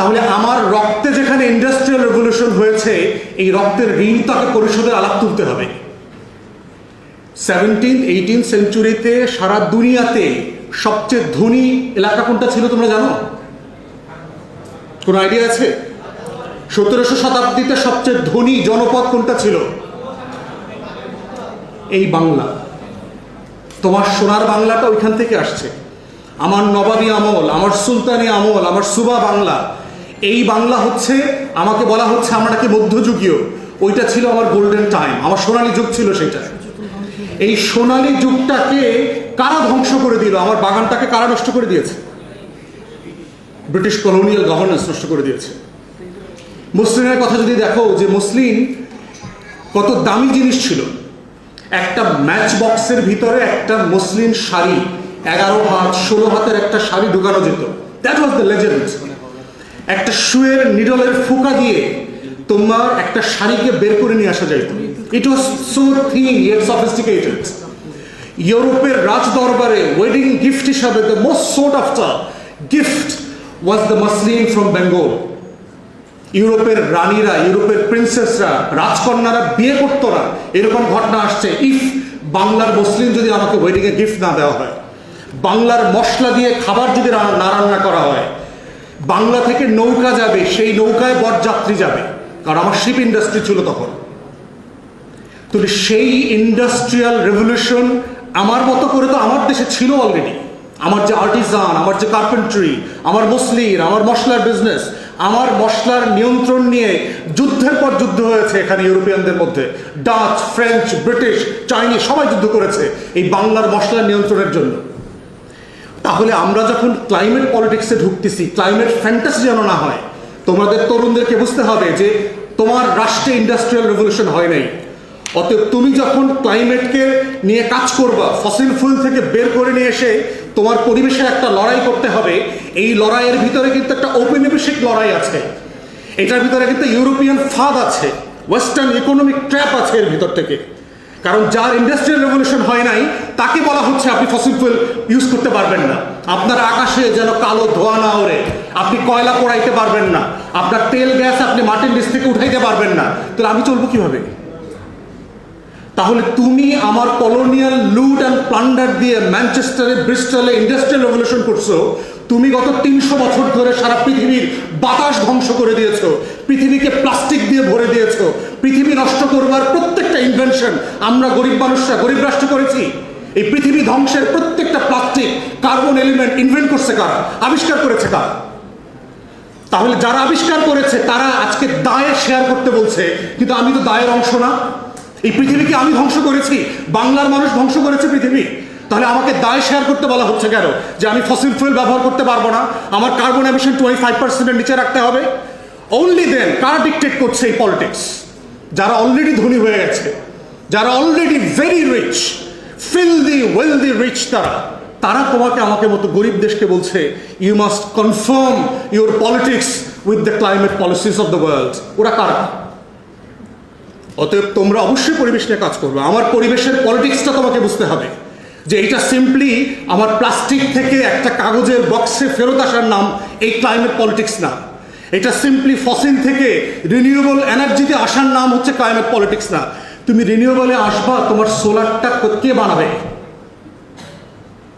তাহলে আমার রক্তে যেখানে ইন্ডাস্ট্রিয়াল রেভলিউশন হয়েছে, এই রক্তের ঋণ তাকে পরিশোধের আলাপ তুলতে হবে। সেভেন্টিন এইটিন সেঞ্চুরিতে সারা দুনিয়াতে সবচেয়ে ধনী এলাকা কোনটা ছিল তোমরা জানো? কোনো আইডিয়া আছে? সতেরোশো শতাব্দীতে সবচেয়ে ধনী জনপদ কোনটা ছিল? এই বাংলা। তোমার সোনার বাংলাটা ওইখান থেকে আসছে। আমার নবাবী আমল, আমার সুলতানি আমল, আমার সুবা বাংলা এই বাংলা হচ্ছে, আমাকে বলা হচ্ছে আমরা নাকি মধ্যযুগীয়। ওইটা ছিল আমার গোল্ডেন টাইম আমার সোনালী যুগ ছিল সেটা এই সোনালী যুগটাকে কারা ধ্বংস করে দিল? আমার বাগানটাকে কারা নষ্ট করে দিয়েছে? ব্রিটিশ কলোনিয়াল গভর্নেন্স নষ্ট করে দিয়েছে। মুসলিমের কথা যদি দেখো, যে মুসলিম কত দামি জিনিস ছিল। একটা ম্যাচ বক্সের ভিতরে একটা মুসলিম শাড়ি, এগারো হাত, ষোলো হাতের একটা শাড়ি ঢুকানো যেত। দ্যাট ওয়াজ দ্য লেজেন্ড একটা শুয়ের নিডলের ফুকা দিয়ে তোমার একটা শাড়িকে বের করে নিয়ে আসা যাইত। It was so thing yet sophisticated ইউরোপের রাজ দরবারে ওয়েডিং গিফট হিসাবে the most sought the gift was the muslin from Bengal ইউরোপের রানীরা, ইউরোপের প্রিন্সেসরা রাজকন্যারা বিয়ে করতো না। এরকম ঘটনা আসছে। ইফ বাংলার মুসলিম যদি আমাকে ওয়েডিংয়ে গিফট না দেওয়া হয়, বাংলার মশলা দিয়ে খাবার যদি না রান্না করা হয় বাংলা থেকে নৌকা যাবে, সেই নৌকায় বরযাত্রী যাবে। কারণ আমার শিপ ইন্ডাস্ট্রি ছিল তখন। তো সেই ইন্ডাস্ট্রিয়াল রেভলিউশন আমার মতো করে তো আমার দেশে ছিল অলরেডি আমার যে আর্টিসান আমার যে কার্পেন্ট্রি আমার মুসলির আমার মশলার বিজনেস আমার মশলার নিয়ন্ত্রণ নিয়ে যুদ্ধের পর যুদ্ধ হয়েছে এখানে ইউরোপিয়ানদের মধ্যে। ডাচ ফ্রেঞ্চ ব্রিটিশ চাইনিজ সবাই যুদ্ধ করেছে এই বাংলার মশলার নিয়ন্ত্রণের জন্য। তাহলে আমরা যখন ক্লাইমেট পলিটিক্সে ঢুকতেছি, ক্লাইমেট ফ্যান্টাসি যেন না হয়, তোমাদের তরুণদেরকে বুঝতে হবে যে তোমার রাষ্ট্রে ইন্ডাস্ট্রিয়াল রেভলিউশন হয় নাই। অতএব তুমি যখন ক্লাইমেটকে নিয়ে কাজ করবা ফসিল ফুল থেকে বের করে নিয়ে এসে তোমার পরিবেশে একটা লড়াই করতে হবে, এই লড়াইয়ের ভিতরে কিন্তু একটা ঔপনিবেশিক লড়াই আছে। এটার ভিতরে কিন্তু ইউরোপিয়ান ফাদ আছে ওয়েস্টার্ন ইকোনমিক ট্র্যাপ আছে এর ভিতর থেকে। কারণ যার ইন্ডাস্ট্রিয়াল রেভলিউশন হয় নাই, তাকে বলা হচ্ছে আপনি ফসিল ফুয়েল ইউজ করতে পারবেন না। আপনার আকাশে যেন কালো ধোয়া না ওড়ে, আপনি কয়লা পোড়াইতে পারবেন না। আপনার তেল, গ্যাস আপনি মাটির নিচ থেকে উঠাইতে পারবেন না। তাহলে আমি চলবো কীভাবে? তাহলে তুমি আমার কলোনিয়াল লুট অ্যান্ড প্লান্ডার দিয়ে ম্যানচেস্টারে ব্রিস্টলে ইন্ডাস্ট্রিয়াল রেভলিউশন করছ। তুমি গত তিনশো বছর ধরে সারা পৃথিবীর বাতাস ধ্বংস করে দিয়েছ। পৃথিবীকে প্লাস্টিক দিয়ে ভরে দিয়েছ। পৃথিবী নষ্ট করবার প্রত্যেকটা ইনভেনশন আমরা গরিব মানুষরা, গরিব রাষ্ট্র করেছি। এই পৃথিবী ধ্বংসের প্রত্যেকটা প্লাস্টিক কার্বন এলিমেন্ট ইনভেন্ট করছে কারা? আবিষ্কার করেছে কারা? তাহলে যারা আবিষ্কার করেছে, তারা আজকে দায়ে শেয়ার করতে বলছে, কিন্তু আমি তো দায়ের অংশ না। এই পৃথিবীকে আমি ধ্বংস করেছি, বাংলার মানুষ ধ্বংস করেছে পৃথিবী। তাহলে আমাকে দায় শেয়ার করতে বলা হচ্ছে কেন? যে আমি ফসিল ফুয়েল ব্যবহার করতে পারব না, আমার কার্বন এমিশন টোয়েন্টি ফাইভ পার্সেন্টের নিচে রাখতে হবে। অনলি দেন কারা ডিকটেট করছে এই পলিটিক্স যারা অলরেডি ধনী হয়ে গেছে, যারা already very rich filthy wealthy rich তারা তারা তোমাকে আমাকে মতো গরিব দেশকে বলছে you must confirm your politics with the climate policies of the world ওরা কারা? অতএব তোমরা অবশ্যই পরিবেশ নিয়ে কাজ করবে। আমার পরিবেশের পলিটিক্সটা তোমাকে বুঝতে হবে যে এটা সিম্পলি আমার প্লাস্টিক থেকে একটা কাগজের বক্সে ফেরত আসার নাম এই ক্লাইমেট পলিটিক্স না। এটা সিম্পলি ফসিল থেকে রিনিউয়েবল এনার্জিতে আসার নাম হচ্ছে ক্লাইমেট পলিটিক্স না। তুমি রিনিউয়েবলে আসবা, তোমার সোলারটা কে বানাবে?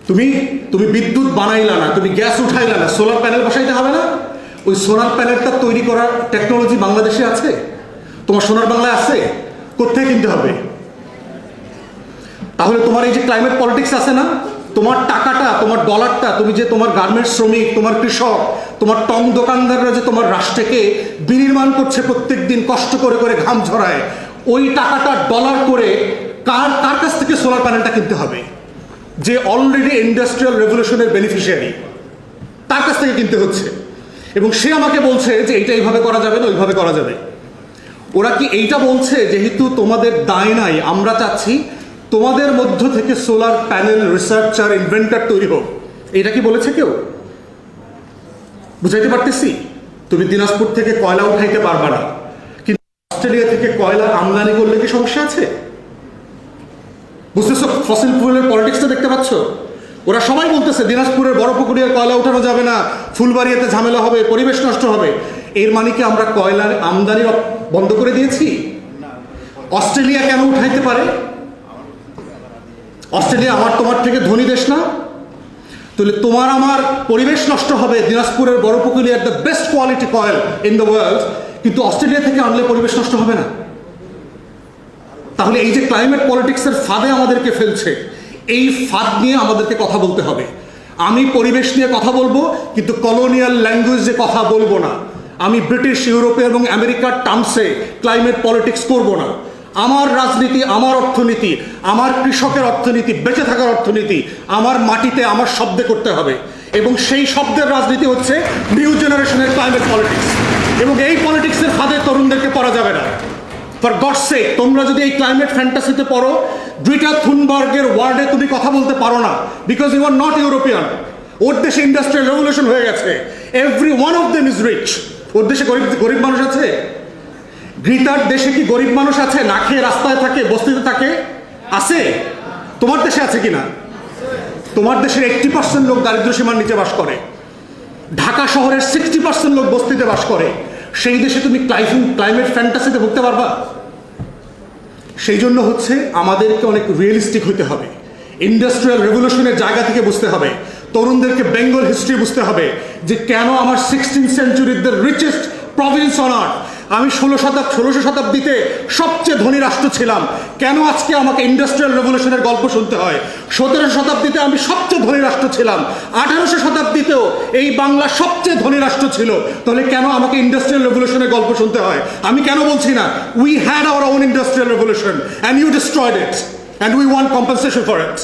তুমি তুমি বিদ্যুৎ বানাইলা না, তুমি গ্যাস উঠাইলা না সোলার প্যানেল বসাইতে হবে না? ওই সোলার প্যানেলটা তৈরি করার টেকনোলজি বাংলাদেশে আছে? তোমার সোনার বাংলায় আছে? কোথায় কিনতে হবে? তাহলে তোমার এই যে ক্লাইমেট পলিটিক্স আছে না তোমার টাকাটা, তোমার ডলারটা তুমি যে তোমার গার্মেন্টস শ্রমিক, তোমার কৃষক, তোমার টং দোকানদাররা যে তোমার রাষ্ট্রকে বিনির্মাণ করছে প্রত্যেক দিন কষ্ট করে করে ঘাম ঝরায়, ওই টাকাটা ডলার করে কার কার কাছ থেকে সোলার প্যানেলটা কিনতে হবে? যে অলরেডি ইন্ডাস্ট্রিয়াল রেভলিউশনের বেনিফিশিয়ারি তার কাছ থেকে কিনতে হচ্ছে। এবং সে আমাকে বলছে যে এইটা এইভাবে করা যাবে না, ওইভাবে করা যাবে। ওরা কি এইটা বলছে, যেহেতু তোমাদের দায় নাই, আমরা চাচ্ছি তোমাদের মধ্য থেকে সোলার প্যানেল রিসার্চার ইনভেন্টার তৈরি হোক। এটা কি বলেছে কেউ? বুঝাইতে পারতেছি? তুমি দিনাজপুর থেকে কয়লা উঠাইতে পারবা না। কিন্তু অস্ট্রেলিয়া থেকে কয়লা আমদানি করলে কি সমস্যা আছে? বুঝতেছো? ফসিল ফুয়েলের পলিটিক্সটা দেখতে পাচ্ছ? ওরা সবাই বলতেছে দিনাজপুরের বড় পুকুরিয়ার কয়লা উঠানো যাবে না। ফুলবাড়িয়াতে ঝামেলা হবে পরিবেশ নষ্ট হবে। এর মানে কি আমরা কয়লার আমদানি বন্ধ করে দিয়েছি? অস্ট্রেলিয়া কেন উঠাইতে পারে? অস্ট্রেলিয়া আমার তোমার থেকে ধনী দেশ না? তাহলে তোমার আমার পরিবেশ নষ্ট হবে। দিনাজপুরের বড় পুকুরিয়ার the best quality coal in the world কিন্তু অস্ট্রেলিয়া থেকে আনলে পরিবেশ নষ্ট হবে না। তাহলে এই যে ক্লাইমেট পলিটিক্সের ফাঁদে আমাদেরকে ফেলছে, এই ফাঁদ নিয়ে আমাদেরকে কথা বলতে হবে। আমি পরিবেশ নিয়ে কথা বলব, কিন্তু কলোনিয়াল ল্যাঙ্গুয়েজে কথা বলব না। আমি ব্রিটিশ, ইউরোপে এবং আমেরিকার টার্মসে ক্লাইমেট পলিটিক্স করব না। আমার রাজনীতি, আমার অর্থনীতি, আমার কৃষকের অর্থনীতি, বেঁচে থাকার অর্থনীতি, আমার মাটিতে আমার শব্দে করতে হবে। এবং সেই শব্দের রাজনীতি হচ্ছে নিউ জেনারেশনের ক্লাইমেট পলিটিক্স এবং এই পলিটিক্সের ফাঁদে তরুণদেরকে পড়া যাবে না। ফর গডসে তোমরা যদি এই ক্লাইমেট ফ্যান্টাসিতে পড়ো দুইটা থুনবার্গের ওয়ার্ডে তুমি কথা বলতে পারো না because you are not European ওর দেশে ইন্ডাস্ট্রিয়াল রেভলিউশন হয়ে গেছে। Every one of them is rich ওর দেশে গরিব গরিব মানুষ আছে? গ্রিতার দেশে কি গরিব মানুষ আছে? না খেয়ে রাস্তায় থাকে, বস্তিতে থাকে? আছে? তোমার দেশে আছে কি না তোমার দেশের এইটটি পার্সেন্ট লোক দারিদ্র সীমার নিচে বাস করে। ঢাকা শহরের সিক্সটি পার্সেন্ট লোক বস্তিতে বাস করে। সেই দেশে তুমি ক্লাইফিং ক্লাইমেট ফ্যান্টাসিতে ভুগতে পারবা? সেই জন্য হচ্ছে আমাদেরকে অনেক রিয়েলিস্টিক হতে হবে। ইন্ডাস্ট্রিয়াল রেভলিউশনের জায়গা থেকে বুঝতে হবে। তরুণদেরকে বেঙ্গল হিস্ট্রি বুঝতে হবে যে কেন আমার sixteen সেঞ্চুরির the richest province on earth আমি ষোলো শতাব ষোলোশো শতাব্দীতে সবচেয়ে ধনী রাষ্ট্র ছিলাম। কেন আজকে আমাকে ইন্ডাস্ট্রিয়াল রেভলিউশনের গল্প শুনতে হয়? সতেরোশো শতাব্দীতে আমি সবচেয়ে ধনী রাষ্ট্র ছিলাম। আঠারোশো শতাব্দীতেও এই বাংলা সবচেয়ে ধনী রাষ্ট্র ছিল। তাহলে কেন আমাকে ইন্ডাস্ট্রিয়াল রেভলিউশনের গল্প শুনতে হয়? আমি কেন বলছি না? We had our own industrial revolution and you destroyed it and we want compensation for it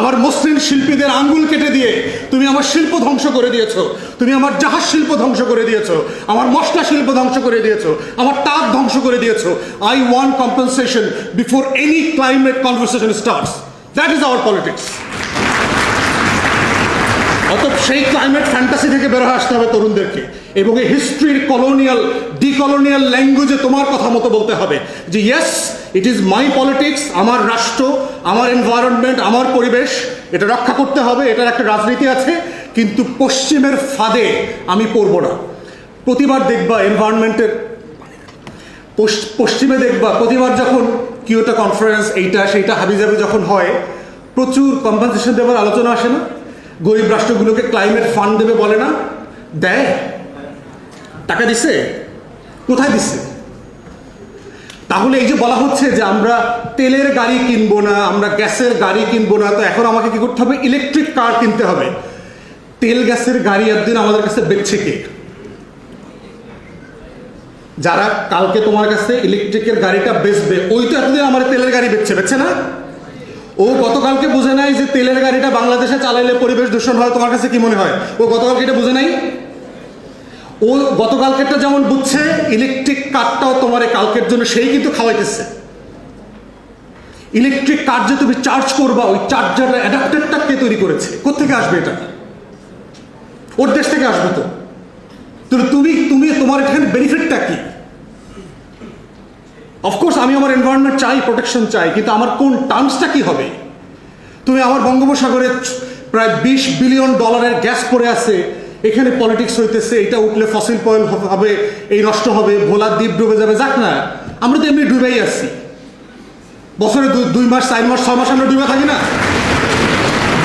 আমার মসৃণ শিল্পীদের আঙ্গুল কেটে দিয়ে তুমি আমার শিল্প ধ্বংস করে দিয়েছ। তুমি আমার জাহাজ শিল্প ধ্বংস করে দিয়েছ, আমার মশলা শিল্প ধ্বংস করে দিয়েছ, আমার তাপ ধ্বংস করে দিয়েছ। I want compensation before any climate conversation starts that is our politics অতএব সেই ক্লাইমেট ফ্যান্টাসি থেকে বের হয়ে আসতে হবে তরুণদেরকে, এবং এই হিস্ট্রির কলোনিয়াল ডিকলোনিয়াল ল্যাঙ্গুয়েজে তোমার কথা মতো বলতে হবে যে yes it is my politics আমার রাষ্ট্র, আমার এনভায়রনমেন্ট আমার পরিবেশ, এটা রক্ষা করতে হবে, এটার একটা রাজনীতি আছে কিন্তু পশ্চিমের ফাঁদে আমি পড়ব না। প্রতিবার দেখবা এনভায়রনমেন্টের পশ্চিমে দেখবা প্রতিবার যখন কিওটা কনফারেন্স এইটা সেইটা হাবিজাবি যখন হয়, প্রচুর কম্পেনসেশন দেওয়ার আলোচনা আসে না। গরিব রাষ্ট্রগুলোকে ক্লাইমেট ফান্ড দেবে বলে না। দেয়। টাকা দিছে? কোথায় দিচ্ছে তাহলে এই যে বলা হচ্ছে যে আমরা তেলের গাড়ি কিনবো না, আমরা গ্যাসের গাড়ি কিনবো না, তো এখন আমাকে কি করতে হবে? ইলেকট্রিক কার কিনতে হবে। তেল গ্যাসের গাড়ি একদিন আমাদের কাছে বেচছে কে? যারা কালকে তোমার কাছে ইলেকট্রিকের গাড়িটা বেচবে ওই তো এতদিন আমার তেলের গাড়ি বেচছে বেচছে না? ও গতকালকে বুঝে নাই যে তেলের গাড়িটা বাংলাদেশে চালাইলে পরিবেশ দূষণ হয়, তোমার কাছে কি মনে হয়? ও গতকালকে এটা বুঝে নাই? ও গতকালকেরটা যেমন বুঝছে ইলেকট্রিক কারটাও তোমার কালকের জন্য সেই কিন্তু খাওয়াইতেছে। ইলেকট্রিক কার যে তুমি চার্জ করবা, ওই চার্জার অ্যাডাপ্টারটা কে তৈরি করেছে? কোথেকে আসবে এটা? ওর দেশ থেকে আসবে তো। তুমি তুমি তোমার এখানে বেনিফিটটা কি? অফকোর্স আমি আমার এনভায়রনমেন্ট চাই প্রোটেকশন চাই, কিন্তু আমার কোন টার্মসটা কি হবে? তুমি আমার বঙ্গোপসাগরে প্রায় বিশ বিলিয়ন ডলারের গ্যাস পড়ে আছে, এখানে পলিটিক্স হইতেছে, এটা উঠলে ফসিল পয়েল হবে, এই নষ্ট হবে ভোলার দ্বীপ ডুবে যাবে, যাক না, আমরা তো এমনি ডুবেই আসছি বছরে দুই মাস, চার মাস, ছয় মাস আমরা ডুবে থাকি না।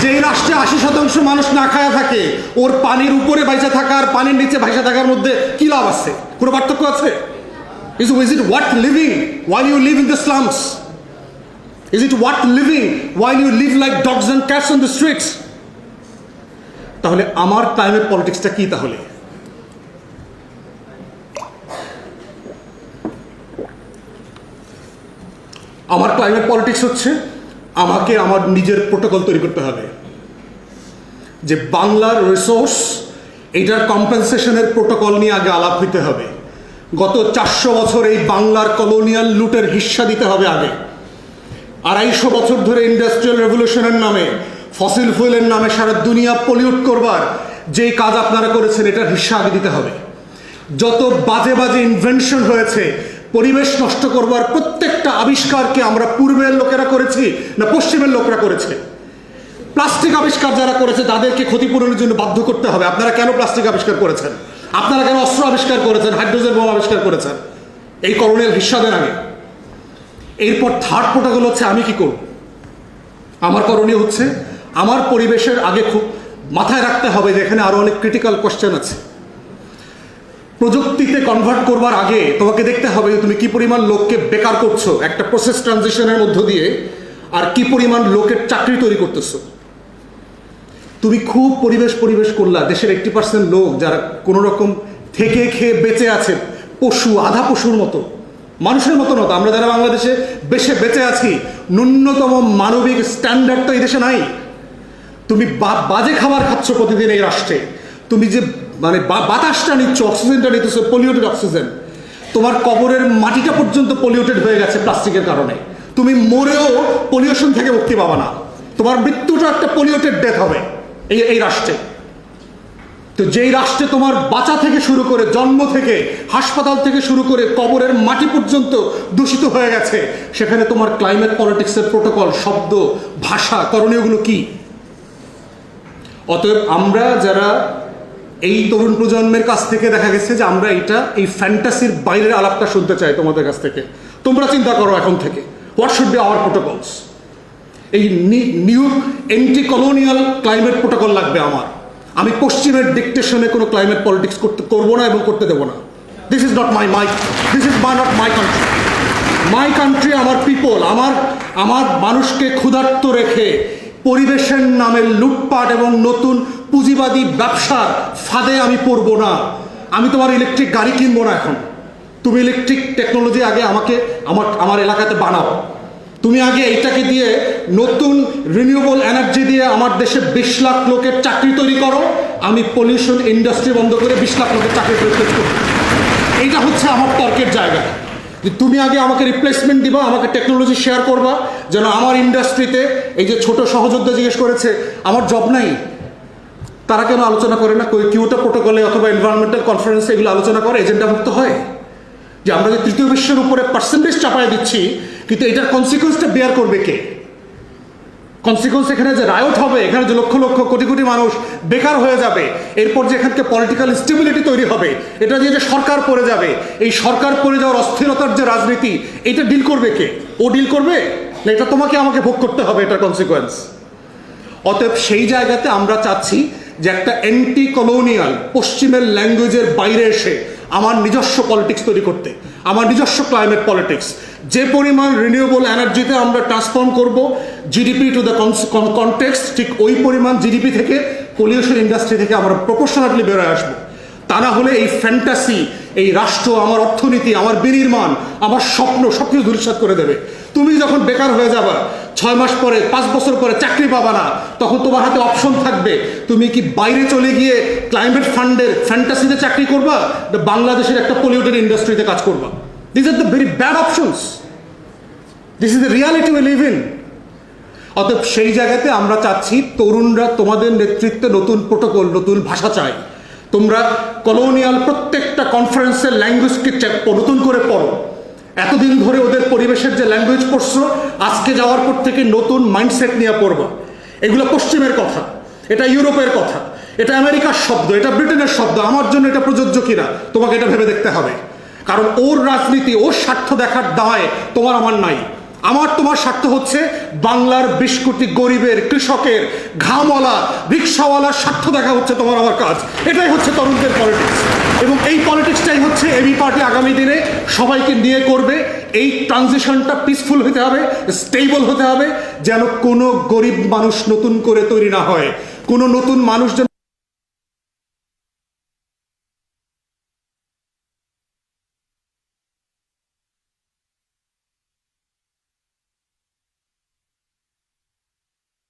যেই রাষ্ট্রে আশি শতাংশ মানুষ না খায়া থাকে, ওর পানির উপরে বাইসা থাকা আর পানির নিচে ভাইসা থাকার মধ্যে কি লাভ আছে? কোনো পার্থক্য আছে? Is is it what living while you live in the slums is it what living while you live like dogs and cats on the streets তাহলে আমার ক্লাইমেট পলিটিক্সটা কি তাহলে? আমার ক্লাইমেট পলিটিক্স হচ্ছে আমাকে আমার নিজের প্রোটোকল তৈরি করতে হবে। যে বাংলার রিসোর্স এটার কম্পেনসেশনের প্রোটোকল নিয়ে আগে আলাপ হইতে হবে। গত চারশো বছর এই বাংলার কলোনিয়াল লুটের হিস্সা দিতে হবে আগে। আড়াইশো বছর ধরে ইন্ডাস্ট্রিয়াল রেভলিউশনের নামে ফসিল ফুয়েলের নামে সারা দুনিয়া পলিউট করবার যেই কাজ আপনারা করেছেন, এটার হিস্সা আগে দিতে হবে। যত বাজে বাজে ইনভেনশন হয়েছে পরিবেশ নষ্ট করবার প্রত্যেকটা আবিষ্কারকে আমরা পূর্বের লোকেরা করেছি না পশ্চিমের লোকরা করেছে? প্লাস্টিক আবিষ্কার যারা করেছে, তাদেরকে ক্ষতিপূরণের জন্য বাধ্য করতে হবে। আপনারা কেন প্লাস্টিক আবিষ্কার করেছেন? আপনারা কেন অস্ত্র আবিষ্কার করেছেন? হাইড্রোজেন বোম আবিষ্কার করেছেন? এই করণীয় হিস্সা দেন আগে। এরপর থার্ড প্রোটোকল হচ্ছে, আমি কি করব? আমার করণীয় হচ্ছে, আমার পরিবেশের আগে খুব মাথায় রাখতে হবে যে এখানে আরও অনেক ক্রিটিক্যাল কোশ্চেন আছে। প্রযুক্তিতে কনভার্ট করবার আগে তোমাকে দেখতে হবে যে তুমি কি পরিমাণ লোককে বেকার করছ, একটা প্রসেস ট্রানজিশনের মধ্য দিয়ে, আর কি পরিমাণ লোকের চাকরি তৈরি করতেছো। তুমি খুব পরিবেশ পরিবেশ করলা, দেশের একটি পার্সেন্ট লোক যারা কোনো রকম থেকে খেয়ে বেঁচে আছে, পশু, আধা পশুর মতো। মানুষের মতো নতো আমরা যারা বাংলাদেশে বেশে বেঁচে আছি, ন্যূনতম মানবিক স্ট্যান্ডার্ড তো এই দেশে নাই। তুমি বাজে খাবার খাচ্ছ প্রতিদিন এই রাষ্ট্রে। তুমি যে মানে বাতাসটা নিচ্ছ, অক্সিজেনটা নিতেছো পলিউটেড অক্সিজেন তোমার কবরের মাটিটা পর্যন্ত পলিউটেড হয়ে গেছে প্লাস্টিকের কারণে। তুমি মরেও পলিউশন থেকে মুক্তি পাবা না। তোমার মৃত্যুটা একটা পলিউটেড ডেথ হবে, এই এই রাষ্ট্রে। তো যেই রাষ্ট্রে তোমার বাঁচা থেকে শুরু করে জন্ম থেকে, হাসপাতাল থেকে শুরু করে কবরের মাটি পর্যন্ত দূষিত হয়ে গেছে, সেখানে তোমার ক্লাইমেট পলিটিক্সের প্রোটোকল শব্দ, ভাষা, করণীয়গুলো কি? অতএব আমরা যারা এই তরুণ প্রজন্মের কাছ থেকে দেখা গেছে যে আমরা এটা এই ফ্যান্টাসির বাইরের আলাপটা শুনতে চাই তোমাদের কাছ থেকে। তোমরা চিন্তা করো এখন থেকে। What should be our protocols এই new anti colonial climate protocol লাগবে আমার। আমি পশ্চিমের ডিকটেশনে কোনো ক্লাইমেট পলিটিক্স করতে, করব না এবং করতে দেবো না। This is not my my this is my not my country my country আমার পিপল আমার আমার মানুষকে ক্ষুধার্ত রেখে পরিবেশের নামে লুটপাট এবং নতুন পুঁজিবাদী ব্যবসার ফাঁদে আমি পড়ব না। আমি তোমার ইলেকট্রিক গাড়ি কিনবো না এখন। তুমি ইলেকট্রিক টেকনোলজি আগে আমাকে, আমার আমার এলাকাতে বানাও। তুমি আগে এইটাকে দিয়ে নতুন রিনিউয়েবল এনার্জি দিয়ে আমার দেশে বিশ লাখ লোকের চাকরি তৈরি করো। আমি পলিউশন ইন্ডাস্ট্রি বন্ধ করে বিশ লাখ লোকের চাকরি তৈরি করব এইটা হচ্ছে আমার তর্কের জায়গা। যে তুমি আগে আমাকে রিপ্লেসমেন্ট দিবা, আমাকে টেকনোলজি শেয়ার করবা, যেন আমার ইন্ডাস্ট্রিতে এই যে ছোট সহযোদ্ধা জিজ্ঞেস করেছে, আমার জব নাই। তারা কেন আলোচনা করে না? কিউটা প্রোটোকলে অথবা এনভায়রনমেন্টাল কনফারেন্সে এগুলো আলোচনা করে? এজেন্ডাভুক্ত হয়? যে আমরা যে তৃতীয় বিশ্বের উপরে পার্সেন্টেজ চাপায় দিচ্ছি, কিন্তু এটার কনসিকুয়েন্সটা বেয়ার করবে কে? কনসিকুয়েন্স এখানে যে রায়ট হবে, এখানে যে লক্ষ লক্ষ কোটি কোটি মানুষ বেকার হয়ে যাবে, এরপর যে এখানকে পলিটিক্যাল স্টেবিলিটি তৈরি হবে, এটা দিয়ে যে সরকার পড়ে যাবে, এই সরকার পড়ে যাওয়ার অস্থিরতার যে রাজনীতি, এটা ডিল করবে কে? ও ডিল করবে? না, এটা তোমাকে আমাকে ভোগ করতে হবে এটার কনসিকুয়েন্স অতএব সেই জায়গাতে আমরা চাচ্ছি যে একটা অ্যান্টি কলোনিয়াল পশ্চিমের ল্যাঙ্গুয়েজের বাইরে এসে আমার নিজস্ব পলিটিক্স তৈরি করতে, আমার নিজস্ব ক্লাইমেট পলিটিক্স যে পরিমাণ রিনিউয়েবল এনার্জিতে আমরা ট্রান্সফর্ম করব জিডিপি টু দ্য কনটেক্সট ঠিক ওই পরিমাণ জিডিপি থেকে পলিউশন ইন্ডাস্ট্রি থেকে আমরা প্রপোর্শনাটলি বেরোয় আসব। তা না হলে এই ফ্যান্টাসি এই রাষ্ট্র, আমার অর্থনীতি, আমার বিনির্মাণ, আমার স্বপ্ন সব কিছু করে দেবে। তুমি যখন বেকার হয়ে যাবা ছয় মাস পরে, পাঁচ বছর পরে চাকরি পাবা না। তখন তোমার হাতে অপশন থাকবে। তুমি কি বাইরে চলে গিয়ে ক্লাইমেট ফান্ডের ফ্যান্টাসিতে চাকরি করবা? বাংলাদেশের একটা পলিউটেড ইন্ডাস্ট্রিতে কাজ করবা? This are the very bad options this is the reality we live in অতএব সেই জায়গাতে আমরা চাচ্ছি তরুণরা তোমাদের নেতৃত্বে নতুন প্রোটোকল নতুন ভাষা চায়। তোমরা কলোনিয়াল প্রত্যেকটা কনফারেন্সের ল্যাঙ্গুয়েজকে নতুন করে পড়ো। এতদিন ধরে ওদের পরিবেশের যে ল্যাঙ্গুয়েজ পড়ছো আজকে যাওয়ার পর থেকে নতুন মাইন্ডসেট নিয়ে পড়বা। এগুলো পশ্চিমের কথা, এটা ইউরোপের কথা, এটা আমেরিকার শব্দ, এটা ব্রিটেনের শব্দ, আমার জন্য এটা প্রযোজ্য কিনা, তোমাকে এটা ভেবে দেখতে হবে। কারণ ওর রাজনীতি, ওর স্বার্থ দেখার দায় তোমার, আমার নাই। আমার তোমার স্বার্থ হচ্ছে বাংলার বিশ কোটি গরিবের কৃষকের ঘামওয়ালা, রিক্সাওয়ালার স্বার্থ দেখা হচ্ছে তোমার আমার কাজ। এটাই হচ্ছে তরুণদের পলিটিক্স এবং এই পলিটিক্সটাই হচ্ছে এবি পার্টি আগামী দিনে সবাইকে নিয়ে করবে। এই ট্রানজিশনটা পিসফুল হতে হবে স্টেবল হতে হবে, যেন কোনো গরিব মানুষ নতুন করে তৈরি না হয়। কোনো নতুন মানুষ যেন